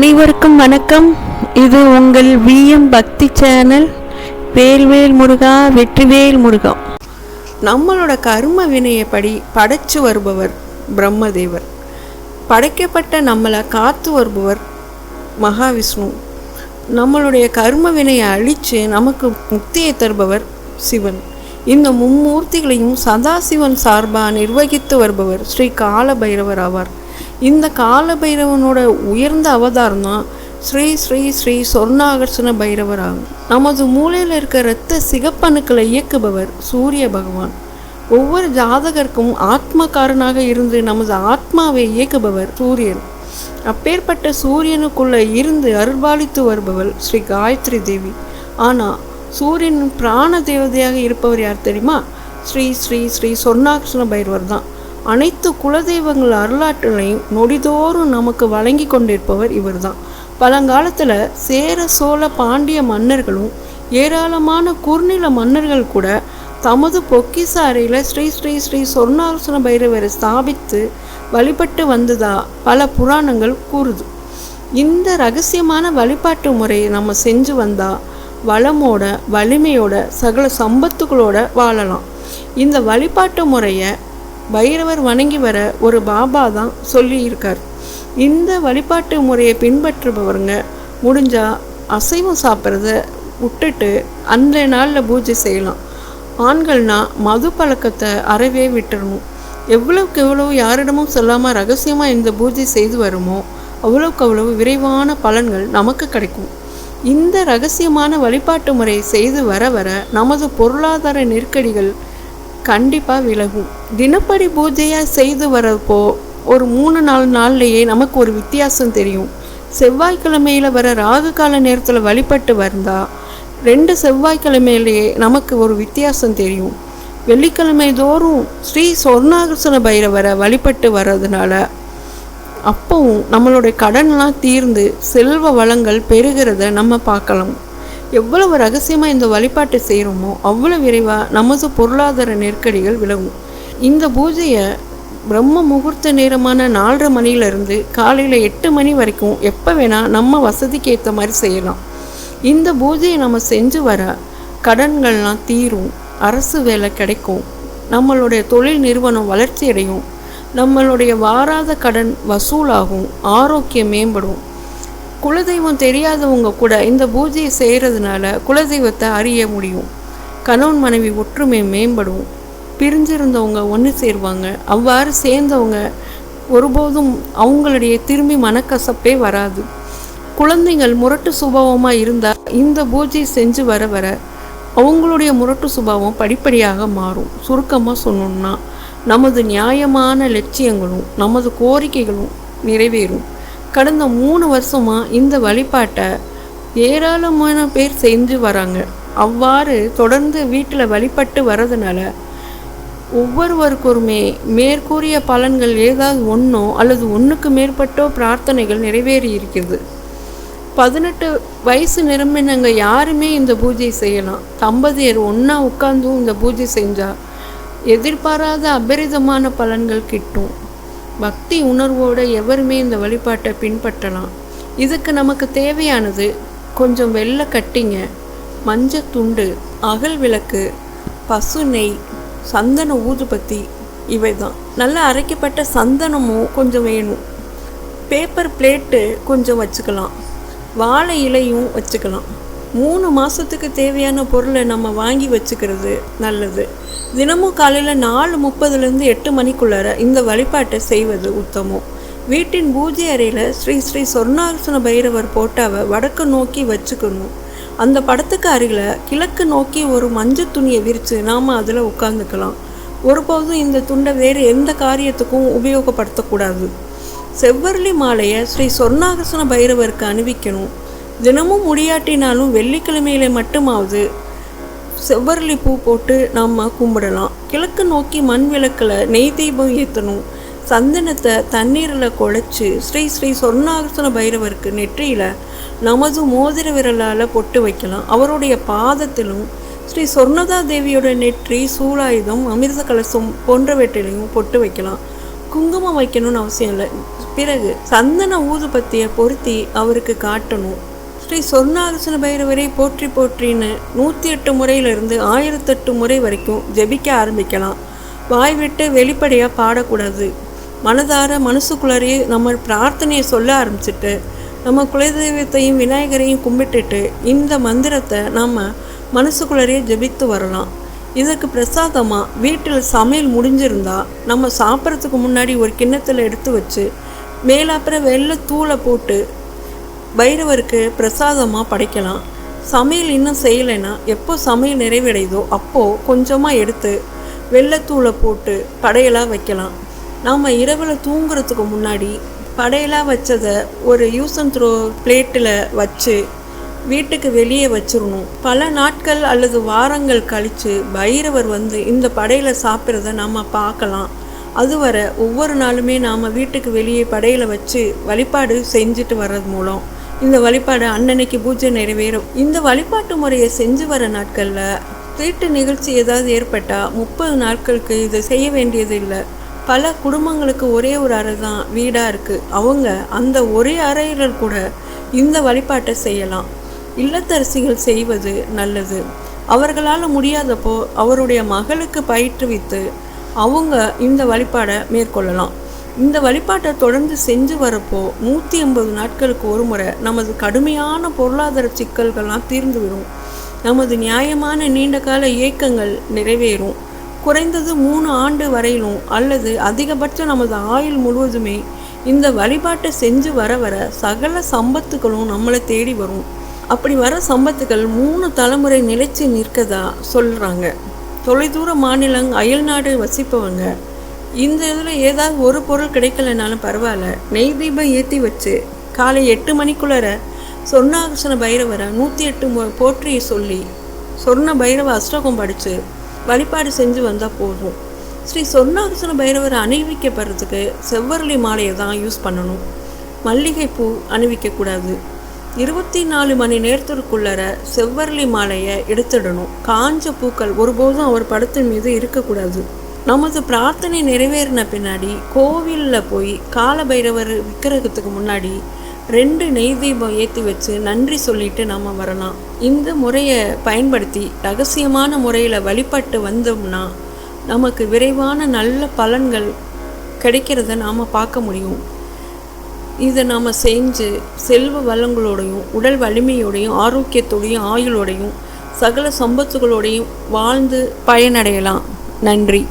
அனைவருக்கும் வணக்கம். இது உங்கள் விஎம் பக்தி சேனல் வேல்வேல் முருகா வெற்றிவேல் முருகா. நம்மளோட கர்ம வினையப்படி படைச்சு வருபவர் பிரம்மதேவர். படைக்கப்பட்ட நம்மளை காத்து வருபவர் மகாவிஷ்ணு. நம்மளுடைய கர்ம வினையை அழித்து நமக்கு முக்தியை தருபவர் சிவன். இந்த மும்மூர்த்திகளையும் சதாசிவன் சார்பாக நிர்வகித்து வருபவர் ஸ்ரீ கால பைரவர் ஆவார். இந்த கால பைரவனோட உயர்ந்த அவதாரம் தான் ஸ்ரீ ஸ்ரீ ஸ்ரீ சொர்ணாகர்ஷண பைரவர் ஆகும் நமது மூளையில் இருக்க இரத்த சிகப்பணுக்களை இயக்குபவர் சூரிய பகவான். ஒவ்வொரு ஜாதகருக்கும் ஆத்மக்காரனாக இருந்து நமது ஆத்மாவை இயக்குபவர் சூரியன். அப்பேற்பட்ட சூரியனுக்குள்ளே இருந்து அருள்பாலித்து வருபவள் ஸ்ரீ காயத்ரி தேவி. ஆனால் சூரியனின் பிராண தேவதையாக இருப்பவர் யார் தெரியுமா? ஸ்ரீ ஸ்ரீ ஸ்ரீ சொர்ணாகிருஷ்ண பைரவர் தான். அனைத்து குலதெய்வங்கள் வரலாற்றுகளையும் நொடிதோறும் நமக்கு வழங்கி கொண்டிருப்பவர் இவர்தான். பழங்காலத்தில் சேர சோழ பாண்டிய மன்னர்களும் ஏராளமான குறுநில மன்னர்கள் கூட தமது பொக்கிச அறையில் ஸ்ரீ ஸ்ரீ ஸ்ரீ சொர்ணாகிருஷ்ண பைரவரை ஸ்தாபித்து வழிபட்டு வந்ததா பல புராணங்கள் கூறுது. இந்த ரகசியமான வழிபாட்டு முறையை நம்ம செஞ்சு வந்தால் வளமோட வலிமையோட சகல சம்பத்துகளோட வாழலாம். இந்த வழிபாட்டு முறையை பைரவர் வணங்கி வர ஒரு பாபா தான் சொல்லியிருக்கார். இந்த வழிபாட்டு முறையை பின்பற்றுபவருங்க முடிஞ்சா அசைவம் சாப்பிட்றத விட்டுட்டு அன்றைய நாளில் பூஜை செய்யலாம். ஆண்கள்னா மது பழக்கத்தை அறவே விட்டுறணும். எவ்வளவுக்கு எவ்வளவு யாரிடமும் சொல்லாமல் ரகசியமாக இந்த பூஜை செய்து வருமோ அவ்வளவுக்கு அவ்வளவு விரைவான பலன்கள் நமக்கு கிடைக்கும். இந்த ரகசியமான வழிபாட்டு முறையை செய்து வர வர நமது பொருளாதார நெருக்கடிகள் கண்டிப்பாக விலகும். தினப்படி பூஜையாக செய்து வரப்போ ஒரு மூணு நாலு நாள்லேயே நமக்கு ஒரு வித்தியாசம் தெரியும். செவ்வாய்க்கிழமையில் வர ராகு கால நேரத்தில் வழிபட்டு வந்தால் ரெண்டு செவ்வாய்க்கிழமையிலேயே நமக்கு ஒரு வித்தியாசம் தெரியும். வெள்ளிக்கிழமை தோறும் ஸ்ரீ சொர்ணாகிருஷ்ண பைரவரை வழிபட்டு வர்றதுனால அப்பவும் நம்மளுடைய கடன்லாம் தீர்ந்து செல்வ வளங்கள் பெருகிறத நம்ம பார்க்கலாம். எவ்வளவு ரகசியமாக இந்த வழிபாட்டை செய்கிறோமோ அவ்வளோ விரைவாக நமது பொருளாதார நெருக்கடிகள் விலகும். இந்த பூஜையை பிரம்ம முகூர்த்த நேரமான நாலரை மணியிலிருந்து காலையில் எட்டு மணி வரைக்கும் எப்போ வேணால் நம்ம வசதிக்கு ஏற்ற மாதிரி செய்யலாம். இந்த பூஜையை நம்ம செஞ்சு வர கடன்கள்லாம் தீரும் அரசு வேலை கிடைக்கும் நம்மளுடைய தொழில் நிறுவனம் வளர்ச்சி அடையும் நம்மளுடைய வாராத கடன் வசூலாகும் ஆரோக்கியம் மேம்படும். குலதெய்வம் தெரியாதவங்க கூட இந்த பூஜையை செய்கிறதுனால குலதெய்வத்தை அறிய முடியும். கணவன் மனைவி ஒற்றுமை மேம்படும். பிரிஞ்சிருந்தவங்க ஒன்று சேருவாங்க. அவ்வாறு சேர்ந்தவங்க ஒருபோதும் அவங்களுடைய திரும்பி மனக்கசப்பே வராது. குழந்தைகள் முரட்டு சுபாவமாக இருந்தால் இந்த பூஜை செஞ்சு வர வர அவங்களுடைய முரட்டு சுபாவம் படிப்படியாக மாறும். சுருக்கமாக சொன்னோம்னா நமது நியாயமான லட்சியங்களும் நமது கோரிக்கைகளும் நிறைவேறும். கடந்த மூணு வருஷமாக இந்த வழிபாட்டை ஏராளமான பேர் செஞ்சு வராங்க. அவ்வாறு தொடர்ந்து வீட்டில் வழிபட்டு வர்றதுனால ஒவ்வொருவருக்குமே மேற்கூறிய பலன்கள் ஏதாவது ஒன்றோ அல்லது ஒன்றுக்கு மேற்பட்டோ பிரார்த்தனைகள் நிறைவேறி இருக்கிறது. பதினெட்டு வயசு நிரம்பினவங்க யாருமே இந்த பூஜை செய்யலாம். தம்பதியர் ஒன்றா உட்காந்தும் இந்த பூஜை செஞ்சால் எதிர்பாராத அபரிதமான பலன்கள் கிட்டும். பக்தி உணர்வோடு எவருமே இந்த வழிபாட்டை பின்பற்றலாம். இதுக்கு நமக்கு தேவையானது கொஞ்சம் வெள்ளை கட்டிங்க மஞ்சள் துண்டு அகல் விளக்கு பசு நெய் சந்தன ஊதுபத்தி இவை தான் நல்லா அரைக்கப்பட்ட சந்தனமும் கொஞ்சம் வேணும். பேப்பர் பிளேட்டு கொஞ்சம் வச்சுக்கலாம். வாழை இலையும் வச்சுக்கலாம். மூணு மாதத்துக்கு தேவையான பொருளை நம்ம வாங்கி வச்சுக்கிறது நல்லது. தினமும் காலையில் நாலு முப்பதுலேருந்து எட்டு மணிக்குள்ளார இந்த வழிபாட்டை செய்வது உத்தமம். வீட்டின் பூஜை அறையில் ஸ்ரீ ஸ்ரீ சொர்ணாகர்ஷண பைரவர் போட்டாவை வடக்கு நோக்கி வச்சுக்கணும். அந்த படத்துக்கு அருகில் கிழக்கு நோக்கி ஒரு மஞ்சள் துணியை விரித்து நாம் அதில் உட்காந்துக்கலாம் ஒருபோதும் இந்த துண்டை வேறு எந்த காரியத்துக்கும் உபயோகப்படுத்தக்கூடாது. செவ்வரளி மாலையை ஸ்ரீ சொர்ணாகசன பைரவருக்கு அணிவிக்கணும். தினமும் முடியாட்டினாலும் வெள்ளிக்கிழமையில மட்டுமாவது செவ்வரளி பூ போட்டு நம்ம கும்பிடலாம். கிழக்கு நோக்கி மண் விளக்கில் நெய் தீபம் ஏற்றணும் சந்தனத்தை தண்ணீரில் குழைச்சி ஸ்ரீ ஸ்ரீ சொர்ணாகர்ஷண பைரவருக்கு நெற்றியில் நமது மோதிர விரலால் பொட்டு வைக்கலாம். அவருடைய பாதத்திலும் ஸ்ரீ சொர்ணதா தேவியோட நெற்றி சூலாயுதம் அமிர்த கலசம் போன்றவற்றிலையும் பொட்டு வைக்கலாம். குங்குமம் வைக்கணும்னு அவசியம் இல்லை. பிறகு சந்தன ஊதுபத்தியை பொருத்தி அவருக்கு காட்டணும். ஸ்ரீ சொர்ணாகசன பைரவரை போற்றி போற்றின்னு நூற்றி எட்டு முறையிலிருந்து ஆயிரத்தெட்டு முறை வரைக்கும் ஜெபிக்க ஆரம்பிக்கலாம். வாய் விட்டு வெளிப்படையாக பாடக்கூடாது. மனதார மனசுக்குள்ளாரையே நம்ம பிரார்த்தனையை சொல்ல ஆரம்பிச்சிட்டு நம்ம குலதெய்வத்தையும் விநாயகரையும் கும்பிட்டுட்டு இந்த மந்திரத்தை நம்ம மனசுக்குள்ளாரையே ஜெபித்து வரலாம். இதற்கு பிரசாதமாக வீட்டில் சமையல் முடிஞ்சிருந்தா நம்ம சாப்பிட்றதுக்கு முன்னாடி ஒரு கிண்ணத்தில் எடுத்து வச்சு மேலாப்புற வெள்ளை தூளை போட்டு பைரவருக்கு பிரசாதமாக படைக்கலாம். சமையல் இன்னும் செய்யலைன்னா எப்போ சமையல் நிறைவடையுதோ அப்போது கொஞ்சமாக எடுத்து வெள்ளைத்தூளை போட்டு படையலாக வைக்கலாம். நாம் இரவில் தூங்குறதுக்கு முன்னாடி படையலாக வச்சதை ஒரு யூஸ் அண்ட் த்ரோ பிளேட்டில் வச்சு வீட்டுக்கு வெளியே வச்சிடணும் பல நாட்கள் அல்லது வாரங்கள் கழித்து பைரவர் வந்து இந்த படையில் சாப்பிட்றத நம்ம பார்க்கலாம். அதுவரை ஒவ்வொரு நாளுமே நாம் வீட்டுக்கு வெளியே படையில் வச்சு வழிபாடு செஞ்சுட்டு வர்றது மூலம். இந்த வழிபாடு அன்னன்னைக்கு பூஜை நிறைவேறும். இந்த வழிபாட்டு முறையை செஞ்சு வர நாட்களில் தீட்டு நிகழ்ச்சி ஏதாவது ஏற்பட்டால் முப்பது நாட்களுக்கு இதை செய்ய வேண்டியது இல்லை. பல குடும்பங்களுக்கு ஒரே ஒரு அறை தான் வீடாக இருக்குது அவங்க அந்த ஒரே அறையில் கூட இந்த வழிபாட்டை செய்யலாம். இல்லத்தரசிகள் செய்வது நல்லது. அவர்களால் முடியாதப்போ அவருடைய மகளுக்கு பயிற்றுவித்து அவங்க இந்த வழிபாடை மேற்கொள்ளலாம். இந்த வழிபாட்டை தொடர்ந்து செஞ்சு வரப்போ நூற்றி ஐம்பது நாட்களுக்கு ஒரு முறை நமது கடுமையான பொருளாதார சிக்கல்கள்லாம் தீர்ந்துவிடும். நமது நியாயமான நீண்டகால இயக்கங்கள் நிறைவேறும். குறைந்தது மூணு ஆண்டு வரையிலும் அல்லது அதிகபட்சம் நமது ஆயுள் முழுவதுமே இந்த வழிபாட்டை செஞ்சு வர வர சகல சம்பத்துகளும் நம்மளை தேடி வரும். அப்படி வர சம்பத்துகள் மூணு தலைமுறை நிலைச்சு நிற்கதா சொல்கிறாங்க தொலைதூர மாநிலம் அயல்நாடு வசிப்பவங்க இந்த இதில் ஏதாவது ஒரு பொருள் கிடைக்கலனாலும் பரவாயில்ல. நெய் தீபம் ஏற்றி வச்சு காலை எட்டு மணிக்குள்ளார சொர்ணாகர்ஷண பைரவரை நூற்றி எட்டு போற்றி போற்றியை சொல்லி சொர்ண பைரவ அஷ்டகம் படித்து வழிபாடு செஞ்சு வந்தால் போதும். ஸ்ரீ சொர்ணாகர்ஷண பைரவரை அணிவிக்கப்படுறதுக்கு செவ்வரளி மாலையை தான் யூஸ் பண்ணணும். மல்லிகைப்பூ அணிவிக்கக்கூடாது இருபத்தி நாலு மணி நேரத்திற்குள்ளர செவ்வரளி மாலையை எடுத்துடணும். காஞ்ச பூக்கள் ஒருபோதும் அவர் படத்தின் மீது இருக்கக்கூடாது நமது பிரார்த்தனை நிறைவேறின பின்னாடி கோவிலில் போய் காலபைரவர் விக்கிரகத்துக்கு முன்னாடி ரெண்டு நெய் தீபம் ஏற்றி வச்சு நன்றி சொல்லிட்டு நாம் வரலாம். இந்த முறையை பயன்படுத்தி ரகசியமான முறையில் வழிபட்டு வந்தோம்னா நமக்கு விரைவான நல்ல பலன்கள் கிடைக்கிறத நாம் பார்க்க முடியும். இதை நாம் செஞ்சு செல்வ வளங்களோடையும் உடல் வலிமையோடையும் ஆரோக்கியத்தோடையும் ஆயுளோடையும் சகல சம்பத்துகளோடையும் வாழ்ந்து பயனடையலாம். நன்றி.